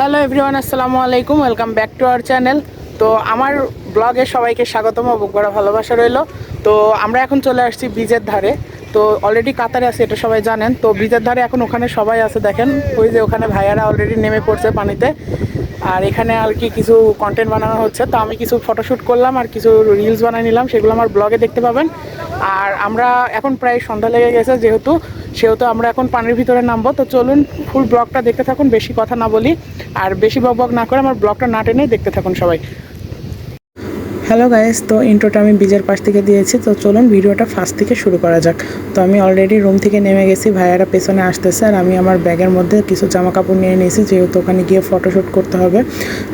Hello everyone আসসালামু আলাইকুম welcome back to our channel তো আমার ব্লগে সবাইকে স্বাগতম করা ভালোবাসা রইল। তো আমরা এখন চলে আসছি ব্রিজের ধারে। তো অলরেডি কাতারে আছে, এটা সবাই জানেন। তো ব্রিজের ধারে এখন ওখানে সবাই আছে, দেখেন। ওই যে ওখানে ভাইয়ারা অলরেডি নেমে পড়ছে পানিতে। আর এখানে আর কি কিছু কন্টেন্ট বানানো হচ্ছে। তো আমি কিছু ফটোশ্যুট করলাম আর কিছু রিলস বানিয়ে নিলাম, সেগুলো আমার ব্লগে দেখতে পাবেন। আর আমরা এখন প্রায় সন্ধ্যা লেগে গেছে যেহেতু, সেহেতু আমরা এখন পানির ভিতরে নামবো। তো চলুন ফুল ব্লগটা দেখতে থাকুন, বেশি কথা না বলি। আর বেশি বক বক না করে আমার ব্লগটা না টেনে দেখতে থাকুন সবাই। হ্যালো গাইস তো ইন্ট্রোটা আমি বীজের পাশ থেকে দিয়েছি। তো চলুন ভিডিওটা ফার্স্ট থেকে শুরু করা যাক। তো আমি অলরেডি রুম থেকে নেমে গেছি, ভাইয়ারা পেছনে আসতেছে আর আমি আমার ব্যাগের মধ্যে কিছু জামা কাপড় নিয়ে নিয়েছি, যেহেতু ওখানে গিয়ে ফটোশ্যুট করতে হবে।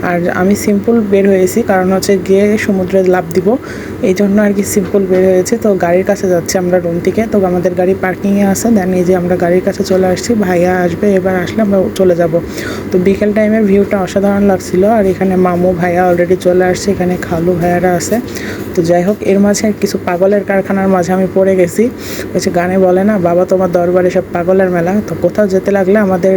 আর আমি সিম্পল বের হয়েছি, কারণ হচ্ছে গিয়ে সমুদ্রে লাভ দিব। এই জন্য আর কি সিম্পল বের হয়েছে। তো গাড়ির কাছে যাচ্ছি আমরা রুম থেকে। তো আমাদের গাড়ি পার্কিংয়ে আছে। দেন এই যে আমরা গাড়ির কাছে চলে আসছি, ভাইয়া আসবে, এবার আসলে আমরা চলে যাব। তো বিকেল টাইমের ভিউটা অসাধারণ লাগছিল। আর এখানে মামু ভাইয়া অলরেডি চলে আসছে। এখানে খালু ভাইয়ারা আছে। তো যাই হোক, এর মাঝে কিছু পাগলের কারখানার মাঝে আমি পড়ে গেছি। হচ্ছে গানে বলে না, বাবা তোমার দরবারে সব পাগলের মেলা। তো কোথাও যেতে লাগলে আমাদের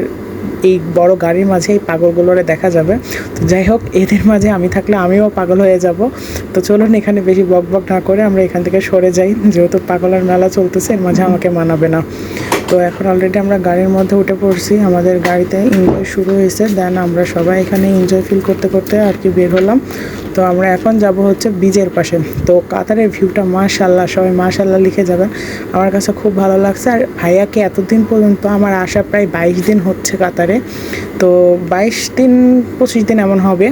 এই বড় গাড়ির মাঝে এই পাগলগুলোরে দেখা যাবে। তো যাই হোক, এদের মাঝে আমি থাকলে আমিও পাগল হয়ে যাব। তো চলুন, এখানে বেশি বক বক না করে আমরা এখান থেকে সরে যাই। যেহেতু পাগলের মেলা চলতেছে, এর মাঝে আমাকে মানাবে না। তো এখন অলরেডি আমরা গাড়ির মধ্যে উঠে পড়ছি। আমাদের গাড়িতে এনজয় শুরু হয়েছে। দেন আমরা সবাই এখানে এনজয় ফিল করতে করতে আর কি বের হলাম। তো আমরা এখন যাব হচ্ছে বীজের পাশে। তো কাতারের ভিউটা মাশাল্লাহ সবাই মাশাল্লাহ লিখে যাবেন। আমার কাছে খুব ভালো লাগছে। আর ভাইয়াকে এতদিন পর্যন্ত আমার আসা প্রায় বাইশ দিন হচ্ছে কাতারে। তো বাইশ দিন, পঁচিশ দিন এমন হবে।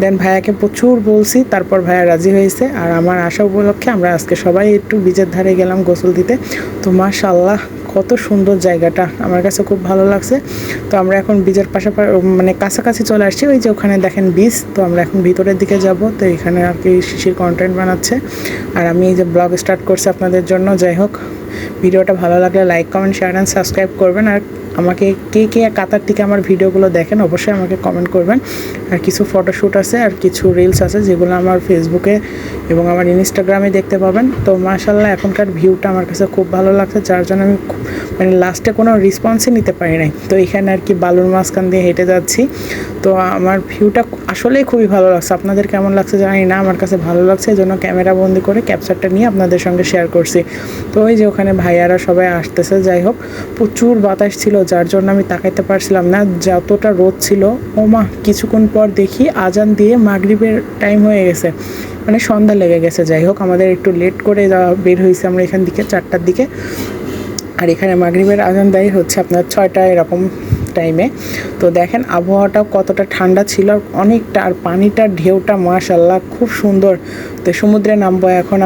দেন ভাইয়াকে প্রচুর বলছি, তারপর ভাইয়া রাজি হয়েছে। আর আমার আসা উপলক্ষে আমরা আজকে সবাই একটু বীজের ধারে গেলাম গোসল দিতে। তো মাশাল্লাহ কত সুন্দর জায়গাটা। আমার কাছে খুব ভালো লাগছে। তো আমরা এখন বীজের পাশাপাশি মানে কাছাকাছি চলে আসছি। ওই যে ওখানে দেখেন বীজ তো আমরা এখন ভিতরের দিকে যাব। তো এখানে আর কি শিশির কন্টেন্ট বানাচ্ছে। আর আমি এই যে ব্লগ স্টার্ট করছি আপনাদের জন্য, যাই হোক। ভিডিওটা ভালো লাগলে like comment share and subscribe করবেন। আর আমাকে কে কে কাতার থেকে আমার ভিডিওগুলো দেখেন, অবশ্যই আমাকে কমেন্ট করবেন। আর কিছু ফটোশ্যুট আছে আর কিছু রিলস আছে যেগুলো আমার ফেসবুকে এবং আমার ইনস্টাগ্রামে দেখতে পাবেন। তো মাশাল্লাহ এখনকার ভিউটা আমার কাছে খুব ভালো লাগছে, যার জন্য আমি মানে লাস্টে কোনো রেসপন্সই নিতে পারি নাই। তো এখানে আর কি বালুর মাঝখান দিয়ে হেঁটে যাচ্ছি। তো আমার ভিউটা আসলেই খুবই ভালো লাগছে। আপনাদের কেমন লাগছে জানি না, আমার কাছে ভালো লাগছে এই জন্য ক্যামেরা বন্দি করে ক্যাপচারটা নিয়ে আপনাদের সঙ্গে শেয়ার করছি। তো ওই যে ওখানে ভাইয়ারা সবাই আসতেছে, যাই হোক, প্রচুর বাতাস ছিল, যার জন্য আমি তাকাইতে পারছিলাম না। যতটা রোদ ছিল ও মা কিছুক্ষণ পর দেখি আজান দিয়ে মাগরিবের টাইম হয়ে গেছে। মানে সন্ধ্যা লেগে গেছে, যাই হোক, আমাদের একটু লেট করে বের হয়েছে আমরা এখান থেকে চারটার দিকে। আর এখানে মাগরিবের আজান হচ্ছে আপনার ছয়টা এরকম টাইমে তো দেখেন আবহাওয়াটাও কতটা ঠান্ডা ছিল অনেকটা, আর পানিটার ঢেউটা মাশাল্লাহ খুব সুন্দর। তো সমুদ্রে নামবো এখন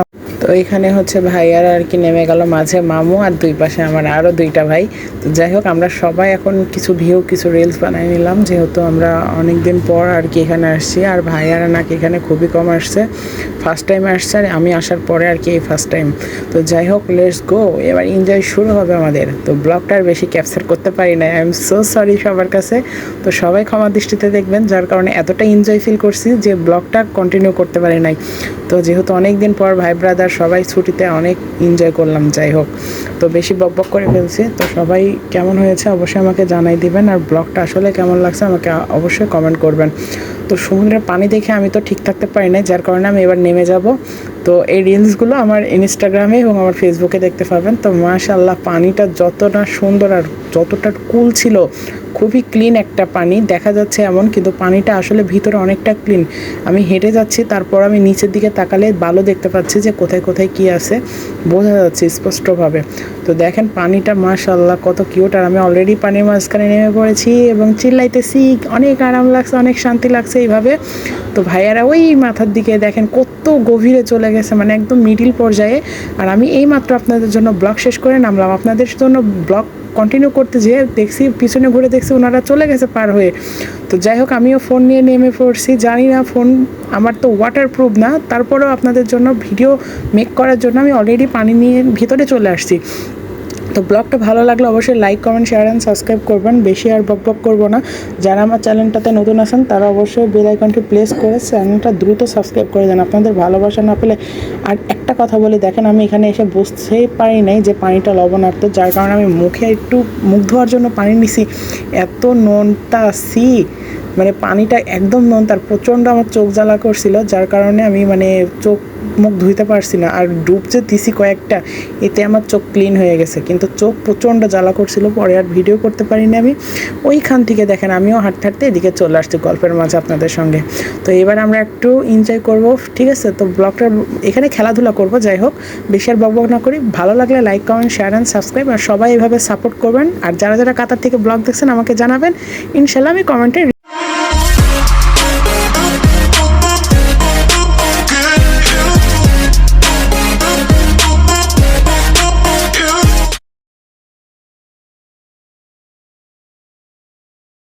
তো এখানে হচ্ছে ভাইয়ারা আর কি নেমে গেল মাঝে মামু আর দুই পাশে আমার আরও দুইটা ভাই। তো যাই হোক, আমরা সবাই এখন কিছু ভিউ, কিছু রিলস বানিয়ে নিলাম। যেহেতু আমরা অনেক দিন পর আর কি এখানে আসছি আর ভাইয়ারা নাকি এখানে খুবই কম আসছে। ফার্স্ট টাইম আসছে আর আমি আসার পরে আর কি এই ফার্স্ট টাইম তো যাই হোক লেটস গো এবার এনজয় শুরু হবে আমাদের। তো ব্লগটা আর বেশি ক্যাপচার করতে পারি না আই এম সো সরি সবার কাছে। তো সবাই ক্ষমা দৃষ্টিতে দেখবেন, যার কারণে এতটা এনজয় ফিল করছি যে ব্লগটা কন্টিনিউ করতে পারি নাই। তো যেহেতু অনেক দিন পর ভাই ব্রাদার সবাই ছুটিতে অনেক এনজয় করলাম, যাই হোক। তো বেশি বক বক করে ফেলছি। তো সবাই কেমন হয়েছে অবশ্যই আমাকে জানাই দিবেন। আর ব্লগটা আসলে কেমন লাগছে আমাকে অবশ্যই কমেন্ট করবেন। তো সমুদ্রের পানি দেখে আমি তো ঠিক থাকতে পারি না যার কারণে আমি এবার নেমে যাব। তো এই রিলসগুলো আমার ইনস্টাগ্রামে এবং আমার ফেসবুকে দেখতে পাবেন। তো মাশাল্লাহ পানিটা যতটা সুন্দর আর যতটা কুল ছিল, খুবই ক্লিন একটা পানি। দেখা যাচ্ছে এমন, কিন্তু পানিটা আসলে ভিতরে অনেকটা ক্লিন আমি হেঁটে যাচ্ছি, তারপর আমি নিচের দিকে তাকালে ভালো দেখতে পাচ্ছি যে কোথায় কোথায় কি আছে, বোঝা যাচ্ছে স্পষ্টভাবে। তো দেখেন পানিটা মাশাল্লাহ কত কিউট আর আমি অলরেডি পানির মাঝখানে নেমে পড়েছি এবং চিল্লাইতেছি, অনেক আরাম লাগছে, অনেক শান্তি লাগছে এইভাবে। তো ভাইয়ারা ওই মাথার দিকে দেখেন কত গভীরে চলে গেছে মানে একদম মিডিল পর্যায়ে। আর আমি এই মাত্র আপনাদের জন্য ব্লগ শেষ করে নামলাম। আপনাদের জন্য ব্লগ কন্টিনিউ করতে যেয়ে দেখছি, পিছনে ঘুরে দেখছি ওনারা চলে গেছে পার হয়ে। তো যাই হোক, আমিও ফোন নিয়ে নেমে পড়ছি। জানি না ফোন আমার তো ওয়াটার প্রুফ না, তারপরেও আপনাদের জন্য ভিডিও মেক করার জন্য আমি অলরেডি পানি নিয়ে ভিতরে চলে আসছি। তো ব্লগটা ভালো লাগলে অবশ্যই like comment share and subscribe করবেন। বেশি আর বক বক করব না। যারা আমার চ্যানেলটাতে নতুন আছেন, তারা অবশ্যই বেল আইকনটি প্লেস করে চ্যানেলটা দ্রুত সাবস্ক্রাইব করে দেন। আপনাদের ভালোবাসা না পেলে আর একটা কথা বলি, দেখেন আমি এখানে এসে বুঝতেই পারি নাই যে পানিটা লবণাক্ত, যার কারণে আমি মুখে একটু মুখ ধোয়ার জন্য পানি নিছি। এত নোনতা সি মানে পানিটা একদম নোন তার প্রচণ্ড আমার চোখ জ্বালা করছিল, যার কারণে আমি মানে চোখ মুখ ধুইতে পারছি না। আর ডুব যে দিছি কয়েকটা, এতে আমার চোখ ক্লিন হয়ে গেছে। কিন্তু চোখ প্রচণ্ড জ্বালা করছিল, পরে আর ভিডিও করতে পারিনি আমি। ওইখান থেকে দেখেন, আমিও হাঁটতে হাঁটতে এদিকে চলে আসছি গল্পের মাঝে আপনাদের সঙ্গে। তো এবার আমরা একটু এনজয় করব, ঠিক আছে? তো ব্লগটা এখানে খেলাধুলা করব, যাই হোক। বেশি আর বকবক না করি। ভালো লাগলে like comment share and subscribe আর সবাই এভাবে সাপোর্ট করবেন। আর যারা যারা কাতার থেকে ব্লগ দেখছেন, আমাকে জানাবেন। ইনশাল্লাহ আমি কমেন্টে